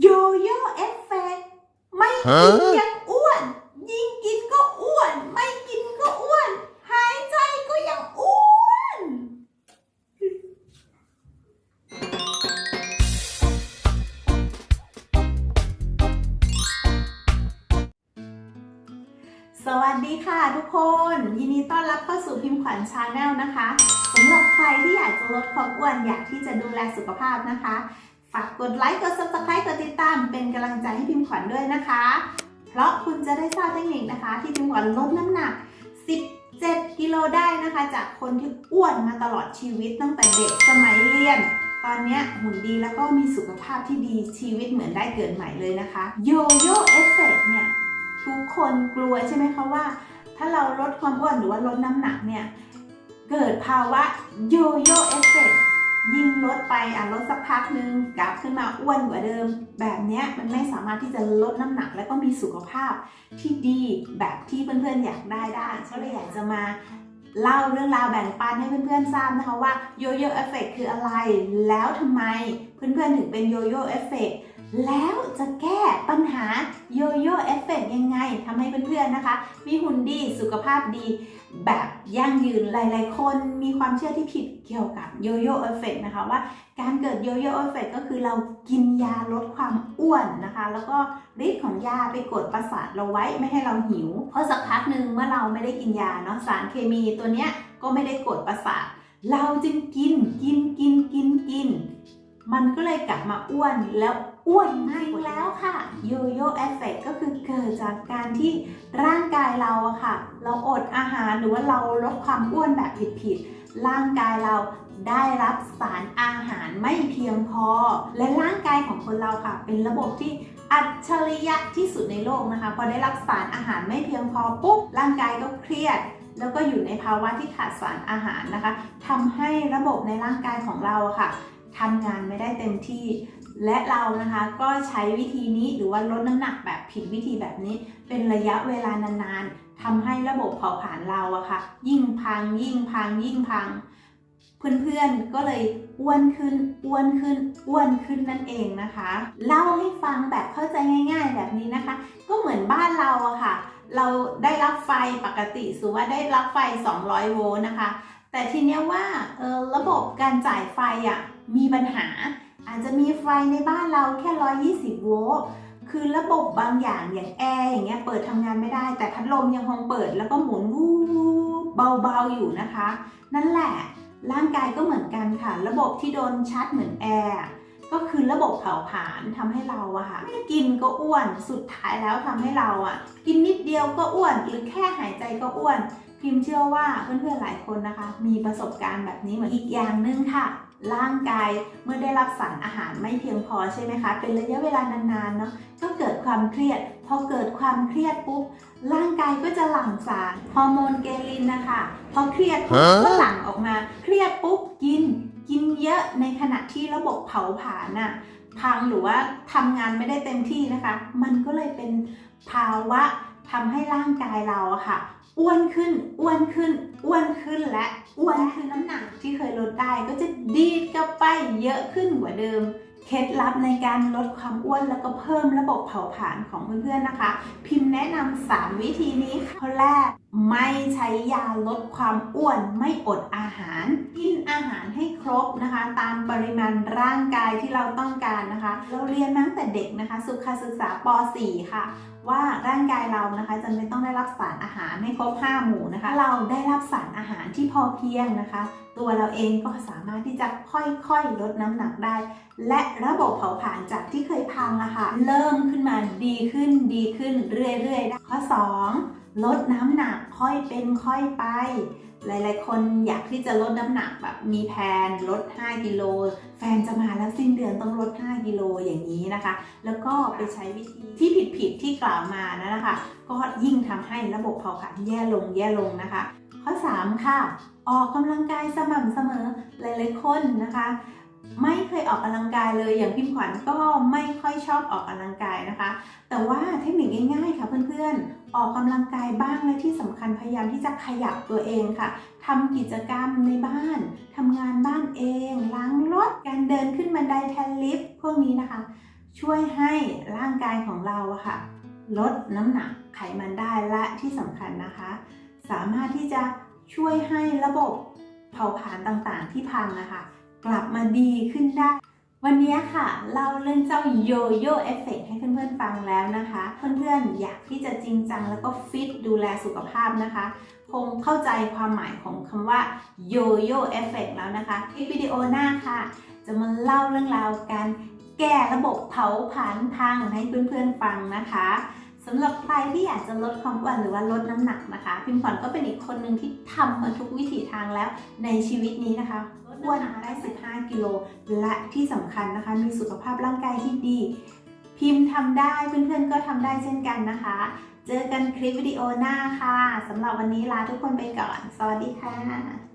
โยโย่เอฟเฟกต์ไม่กินยังอ้วน ยิ่งกินก็อ้วน ไม่กินก็อ้วน หายใจก็ยังอ้วน สวัสดีค่ะทุกคน ยินดีต้อนรับเข้าสู่พิมพ์ขวัญชาแนลนะคะสำหรับใครที่อยากจะลดความอ้วนอยากที่จะดูแลสุขภาพนะคะ ฝากกดไลค์กด subscribe กดติดตามเป็นกำลังใจให้พิมพ์ขวัญด้วยนะคะ เพราะคุณจะได้ทราบเทคนิคนะคะ ที่พิมพ์ขวัญลดน้ำหนัก 17 กิโลได้นะคะ จากคนที่อ้วนมาตลอดชีวิตตั้งแต่เด็กสมัยเรียน ตอนนี้หุ่นดีแล้วก็มีสุขภาพที่ดีชีวิตเหมือนได้เกิดใหม่เลยนะคะโยโย่เอฟเฟกเนี่ยทุกคนกลัวใช่ไหมคะว่า ถ้าเราลดความอ้วนหรือว่าลดน้ำหนักเนี่ยเกิดภาวะโยโย่ ไปอะลดสักพักนึงกลับขึ้นมาอ้วนกว่าเดิม แบบเนี้ยมันไม่สามารถที่จะลดน้ำหนัก แล้วก็มีสุขภาพที่ดีแบบที่เพื่อนๆอยากได้ได้ก็เลยอยากจะมาเล่าเรื่องราวแบ่งปันให้เพื่อนๆทราบนะคะว่าโยโย่เอฟเฟกคืออะไร แล้วทำไมเพื่อนๆถึงเป็นโยโย่เอฟเฟกแล้วจะแก้ปัญหาโยโย เอฟเฟกยังไงทำให้เพื่อนๆนะคะ มีหุ่นดีสุขภาพดี แบบยั่งยืนหลาย ๆ คนมีความเชื่อที่ผิดเกี่ยวกับโยโย่เอฟเฟกนะคะว่าการเกิดโยโย่เอฟเฟกก็คือเรากินยาลดความอ้วนนะคะ แล้วก็ฤทธิ์ของยาไปกดประสาทเราไว้ไม่ให้เราหิวเพราะสักพักหนึ่งเมื่อเราไม่ได้กินยาเนาะสารเคมีตัวเนี้ยก็ไม่ได้กดประสาทเราจึงกินกินกินกินกิน มันก็เลยกลับมาอ้วนแล้วอ้วนมากกว่าแล้วค่ะโยโย่เอฟเฟกก็คือเกิดจากการที่ร่างกายเราอะค่ะ เราอดอาหารหรือว่าเราลดความอ้วนแบบผิดๆร่างกายเราได้รับสารอาหารไม่เพียงพอ และร่างกายของคนเราค่ะ เป็นระบบที่อัจฉริยะที่สุดในโลกนะคะพอได้รับสารอาหารไม่เพียงพอปุ๊บร่างกายก็เครียด แล้วก็อยู่ในภาวะที่ขาดสารอาหารนะคะทำให้ระบบในร่างกายของเราอะค่ะ ทำงานไม่ได้เต็มที่ และเรานะคะก็ใช้วิธีนี้หรือว่าลดน้ำหนักแบบผิดวิธีแบบนี้ เป็นระยะเวลานานๆทำให้ระบบเผาผลาญเราอะค่ะ ยิ่งพัง ยิ่งพัง ยิ่งพัง เพื่อนๆก็เลยอ้วนขึ้นอ้วนขึ้นอ้วนขึ้นนั่นเองนะคะเล่าให้ฟังแบบเข้าใจง่าย ๆ แบบนี้นะคะ ก็เหมือนบ้านเราอะค่ะ เราได้รับไฟปกติสมมุว่าได้รับไฟ 200 โวลต์นะคะ แต่ทีเนี้ยว่าออระบบการจ่ายไฟอะ มีปัญหา อาจจะมีไฟในบ้านเราแค่ 120 โวลต์คือระบบบางอย่างอย่างแอร์อย่างเงี้ยเปิดทำงานไม่ได้ แต่พัดลมยังคงเปิดแล้วก็หมุนวูบเบาๆอยู่นะคะ นั่นแหละร่างกายก็เหมือนกันค่ะ ระบบที่โดนชัดเหมือนแอร์ ก็คือระบบเผาผลาญทำให้เราอะค่ะไม่กินก็อ้วนสุดท้ายแล้วทำให้เราอะกินนิดเดียวก็อ้วน หรือแค่หายใจก็อ้วน พิมพ์เชื่อว่าเพื่อนๆหลายคนนะคะ มีประสบการณ์แบบนี้เหมือนอีกอย่างหนึ่งค่ะ ร่างกายเมื่อได้รับสารอาหารไม่เพียงพอใช่ไหมคะ เป็นระยะเวลานานๆเนาะก็เกิดความเครียดพอเกิดความเครียดปุ๊บร่างกายก็จะหลั่งสารฮอร์โมนเกลินนะคะพอเครียดปุ๊บฮะก็หลั่งออกมาเครียดปุ๊บกิน กินเยอะในขณะที่ระบบเผาผลาญน่ะพังหรือว่าทำงานไม่ได้เต็มที่นะคะ มันก็เลยเป็นภาวะทำให้ร่างกายเราอะค่ะอ้วนขึ้นอ้วนขึ้นอ้วนขึ้นและอ้วนคือน้ำหนักที่เคยลดได้ก็จะดีดกลับไปเยอะขึ้นกว่าเดิมเคล็ดลับในการลดความอ้วนแล้วก็เพิ่มระบบเผาผลาญของเพื่อนๆนะคะ พิมพ์แนะนำ3วิธีนี้ค่ะข้อแรกไม่ใช้ยาลดความอ้วนไม่อดอาหาร กินอาหารให้ครบนะคะ ตามปริมาณร่างกายที่เราต้องการนะคะ เราเรียนมาตั้งแต่เด็กนะคะ สุขศึกษาป .4 ค่ะ ว่าร่างกายเรานะคะจะไม่ต้องได้รับสารอาหารให้ครบ 5 หมู่นะคะ เราได้รับสารอาหารที่พอเพียงนะคะ ตัวเราเองก็สามารถที่จะค่อยๆลดน้ำหนักได้ และระบบเผาผลาญจากที่เคยพังอะค่ะเริ่มขึ้นมาดีขึ้นดีขึ้นเรื่อยๆได้ข้อ 2 ลดน้ำหนักค่อยเป็นค่อยไป หลายๆ คนอยากที่จะลดน้ำหนักแบบมีแผนลด 5 กิโล แฟนจะมาแล้วสิ้นเดือนต้องลด 5 กิโลอย่างนี้นะคะ แล้วก็ไปใช้วิธีที่ผิดๆที่กล่าวมานะนะคะ ก็ยิ่งทำให้ระบบเผาผลาญแย่ลงแย่ลงนะคะ ข้อ 3 ค่ะ ออกกำลังกายสม่ำเสมอ หลายๆ คนนะคะ ไม่เคยออกกำลังกายเลยอย่างพิมขวัญก็ไม่ค่อยชอบออกกำลังกายนะคะ แต่ว่าเทคนิคง่ายๆค่ะเพื่อนๆ ออกกำลังกายบ้างและที่สำคัญพยายามที่จะขยับตัวเองค่ะทำกิจกรรมในบ้านทำงานบ้านเอง ล้างรถการเดินขึ้นบันไดแทนลิฟต์พวกนี้นะคะ ช่วยให้ร่างกายของเราค่ะ ลดน้ำหนักไขมันได้และที่สำคัญนะคะ สามารถที่จะช่วยให้ระบบเผาผลาญต่างๆ ที่พังนะคะ กลับมาดีขึ้นได้ วันนี้ค่ะเล่าเรื่องเจ้าโยโย่เอฟเฟกให้เพื่อนๆฟังแล้วนะคะ เพื่อนๆอยากที่จะจริงจังแล้วก็ฟิตดูแลสุขภาพนะคะ คงเข้าใจความหมายของคำว่าโยโย่เอฟเฟกแล้วนะคะคลิปวิดีโอหน้าค่ะ จะมาเล่าเรื่องราวการแก้ระบบเผาผลาญพังให้เพื่อนๆฟังนะคะสำหรับใครที่อยากจะลดความอ้วนหรือว่าลดน้ำหนักนะคะ พิมพ์ขวัญก็เป็นอีกคนหนึ่งที่ทำมาทุกวิถีทางแล้วในชีวิตนี้นะคะ อ้วนมาได้ 15 กิโล และที่สำคัญนะคะ มีสุขภาพร่างกายที่ดี พิมพ์ทำได้เพื่อนๆก็ทำได้เช่นกันนะคะ เจอกันคลิปวิดีโอหน้าค่ะสำหรับวันนี้ลาทุกคนไปก่อน สวัสดีค่ะ